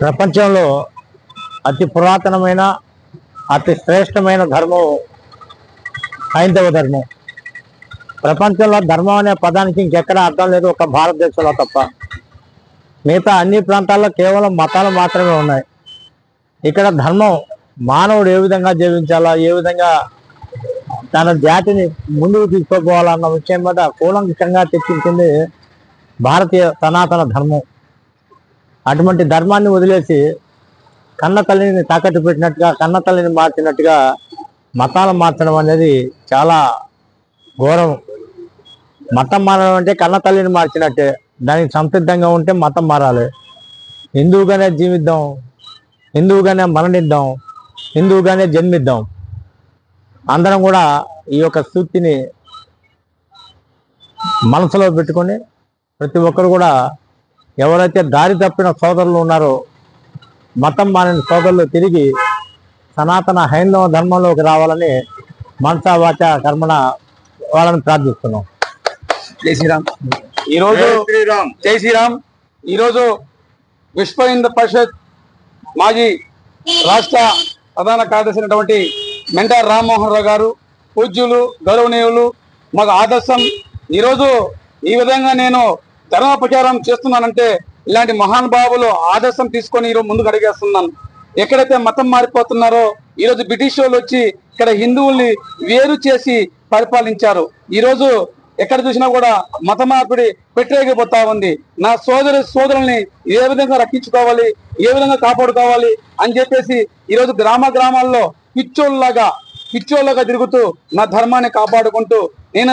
ప్రపంచంలో అతి పురాతనమైన అతి శ్రేష్టమైన ధర్మం హైందవ ధర్మం. ప్రపంచంలో ధర్మం అనే పదానికి ఇంకెక్కడ అర్థం లేదు ఒక భారతదేశంలో తప్ప. మిగతా అన్ని ప్రాంతాల్లో కేవలం మతాలు మాత్రమే ఉన్నాయి. ఇక్కడ ధర్మం మానవుడు ఏ విధంగా జీవించాలా ఏ విధంగా తన జాతిని ముందుకు తీసుకుపోవాలన్న విషయం మీద కూలంకషంగా చర్చించింది భారతీయ సనాతన ధర్మం. అటువంటి ధర్మాన్ని వదిలేసి కన్న తల్లిని తాకట్టు పెట్టినట్టుగా కన్న తల్లిని మార్చినట్టుగా మతాలు మార్చడం అనేది చాలా ఘోరం. మతం మారడం అంటే కన్న తల్లిని మార్చినట్టే. దానికి సంసిద్ధంగా ఉంటే మతం మారాలి. హిందువుగానే జీవిద్దాం హిందువుగానే మరణిద్దాం హిందువుగానే జన్మిద్దాం. అందరం కూడా ఈ యొక్క సూక్తిని మనసులో పెట్టుకొని ప్రతి ఒక్కరు కూడా ఎవరైతే దారి తప్పిన సోదరులు ఉన్నారో మతం మారిన సోదరులు తిరిగి సనాతన హైందవ ధర్మంలోకి రావాలని మనసా వాచ కర్మణ వాళ్ళని ప్రార్థిస్తున్నాం. జై శ్రీరామ్. ఈరోజు శ్రీరామ్. జై శ్రీరామ్. ఈరోజు విశ్వ హిందూ పరిషత్ మాజీ రాష్ట్ర ప్రధాన కార్యదర్శి అయినటువంటి మెంటార్ రామ్మోహన్ రావు గారు పూజ్యులు గౌరవనీయులు మాకు ఆదర్శం. ఈరోజు ఈ విధంగా నేను ధర్మ ప్రచారం చేస్తున్నానంటే ఇలాంటి మహానుభావులు ఆదర్శం తీసుకొని ఈరోజు ముందుకు అడిగేస్తున్నాను. ఎక్కడైతే మతం మారిపోతున్నారో ఈరోజు బ్రిటిష్ వాళ్ళు వచ్చి ఇక్కడ హిందువుల్ని వేరు చేసి పరిపాలించారు. ఈరోజు ఎక్కడ చూసినా కూడా మత మార్పిడి పెట్టేగిపోతా ఉంది. నా సోదరు సోదరుల్ని ఏ విధంగా రక్షించుకోవాలి ఏ విధంగా కాపాడుకోవాలి అని చెప్పేసి ఈరోజు గ్రామ గ్రామాల్లో పిచ్చోళ్ళలాగా పిచ్చోళ్ళగా తిరుగుతూ నా ధర్మాన్ని కాపాడుకుంటూ నేను